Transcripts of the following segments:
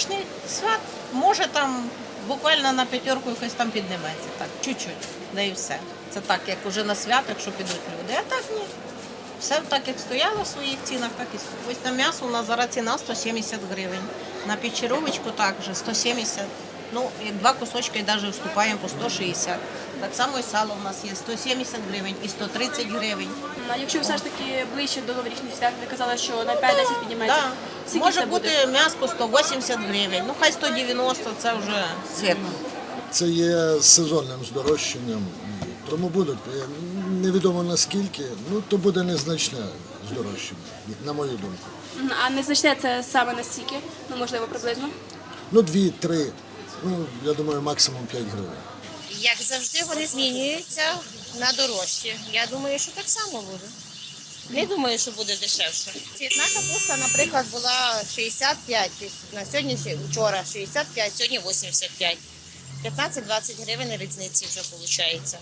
новорічний свят, може там буквально на п'ятерку якось там підніметься. Так, чуть-чуть, да і все. Це так, як уже на свято, якщо підуть люди. А так ні. Все так, як стояло в своїх цінах, так і стоїть. Ось на м'ясо у нас зараз ціна 170 гривень. На печеровочку також 170. Ну, як два кусочки і навіть вступаємо по 160. Так само і сало у нас є 170 гривень і 130 гривень. А якщо все ж таки ближче до новорічних свят, ви казали, що на 5-10 піднімається. Да. Скільки Може це бути м'яско 180 гривень, ну хай 190, це вже світло. Це є сезонним здорожчанням, тому будуть невідомо наскільки, ну то буде незначне здорожчання, на мою думку. А незначне це саме настільки, ну можливо, приблизно. Ну, дві-три, ну я думаю, максимум 5 гривень. Як завжди, вони змінюються на дорожчі. Я думаю, що так само буде. Не думаю, що буде дешевше. Цвітна капуста, наприклад, була 65, на сьогодні вчора 65, сьогодні 85. 15-20 гривень різниці вже виходить.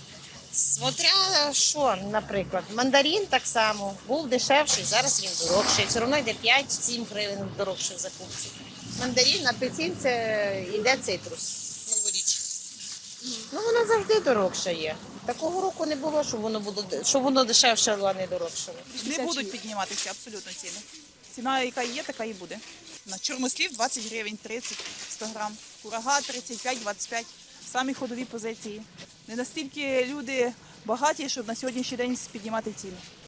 Смотря що, наприклад, мандарин так само був дешевший, зараз він дорожчий. Все одно йде 5-7 гривень дорожче в закупці. Мандарин, апельсин це йде цитрус. Ну, вона завжди дорогша є. Такого року не було, щоб воно було що воно дешевше, а не дорогше. Не будуть підніматися абсолютно ціни. Ціна, яка є, така і буде. На чорнослів 20 гривень, 30, 100 грам. Курага 35, 25. Самі ходові позиції. Не настільки люди багаті, щоб на сьогоднішній день піднімати ціни.